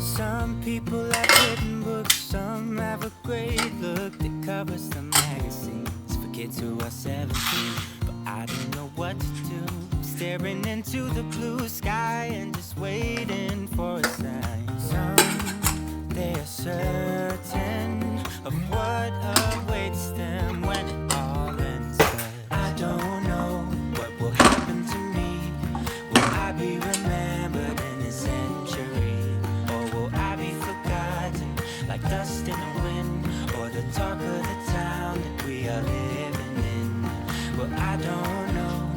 Some people have written books, some have a great look that covers the magazines for kids who are 17. But I don't know what to do. Staring into the blue sky and just waiting for a sign. Some like dust in the wind? Or the talk of the town that we are living in? Well, I don't know.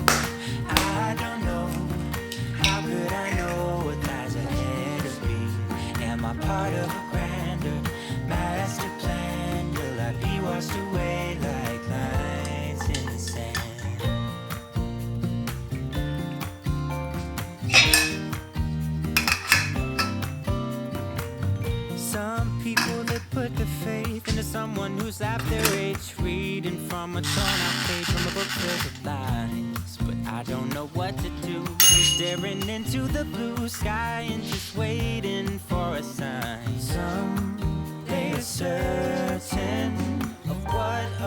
I don't know. How could I know what lies ahead of me? Am I part of half their age, reading from a torn out page from a book filled with lies. But I don't know what to do. Staring into the blue sky and just waiting for a sign. Some are certain of what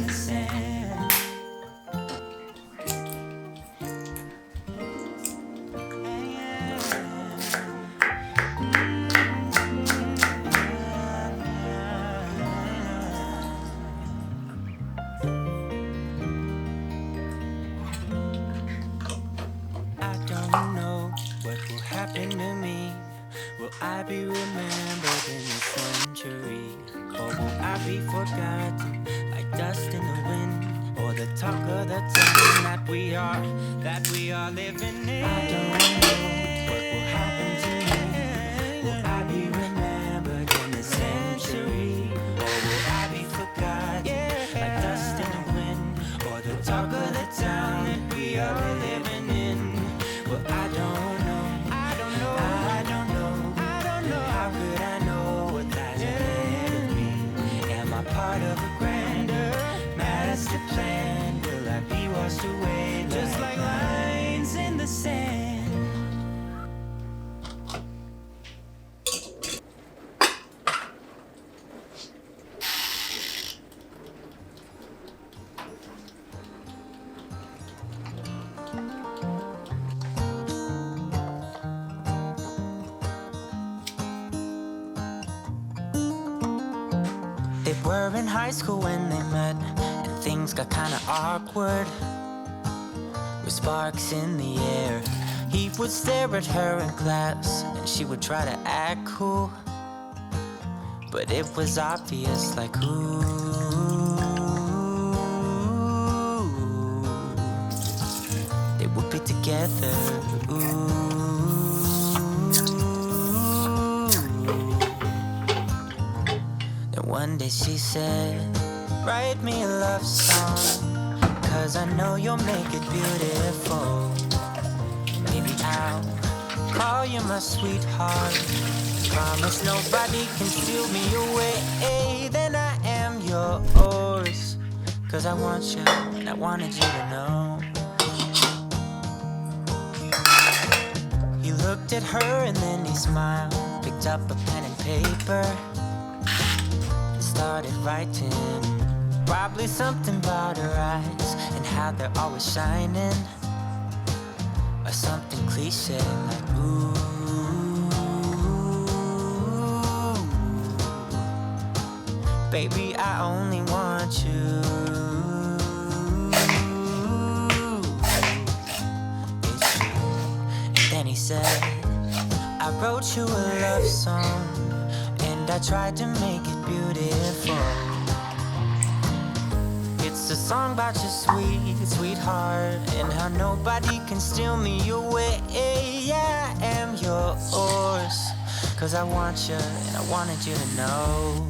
I don't know what will happen to me. Will I be remembered in a century? Or will I be forgotten dust in the wind? Or the talk of the town that we are, that we are living in? I don't know what will happen to They were in high school when they met, and things got kinda awkward. With sparks in the air, he would stare at her in class, and she would try to act cool. But it was obvious, like, ooh. They would be together, one day she said, Write me a love song, cause I know you'll make it beautiful. Maybe I'll call you my sweetheart. Promise nobody can steal me away. Then I am yours. Cause I want you, and I wanted you to know. He looked at her and then he smiled. Picked up a pen and paper started writing. Probably something about her eyes and how they're always shining. Or something cliche like, ooh. Baby, I only want you. It's true. And then he said, I wrote you a love song, and I tried to make it beautiful. It's a song about your sweet, sweetheart, and how nobody can steal me away. I am yours. Cause I want you and I wanted you to know.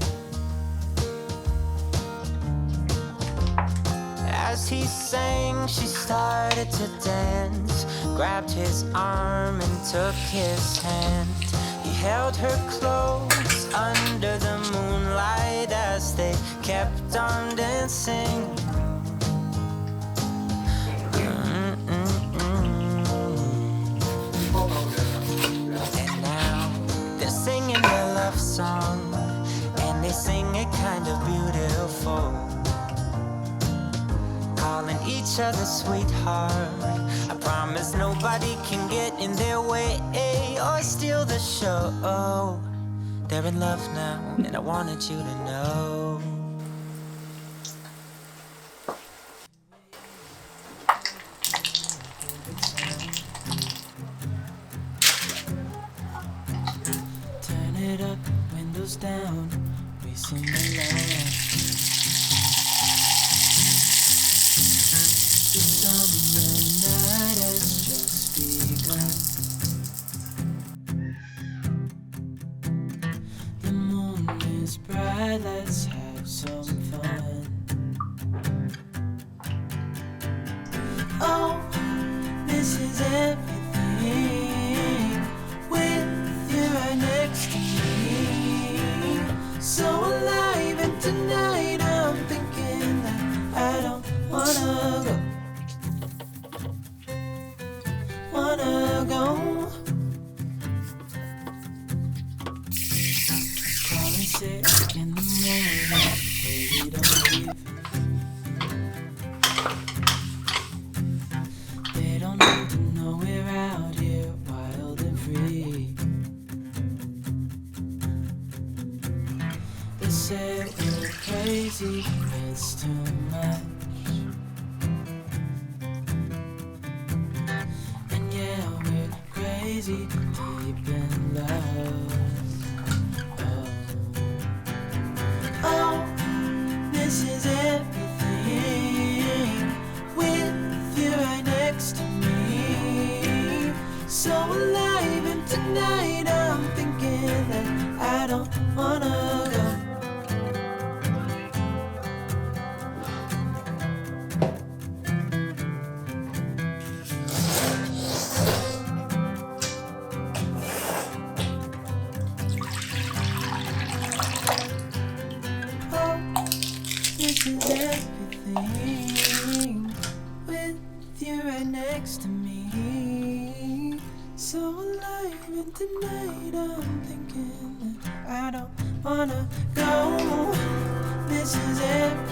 As he sang, she started to dance. Grabbed his arm and took his hand. He held her close under the moonlight as they kept on dancing. And now they're singing their love song, and they sing it kind of beautiful. Calling each other sweetheart. I promise nobody can get in their way eh, or steal the show. They're in love now, and I wanted you to know. Turn it up, windows down, we sing along. Everything free. They say we're crazy, it's too much. And yeah, we're crazy, don't wanna go. Oh, this is everything with you right next to me. So alive, tonight I'm thinking wanna go. This is everything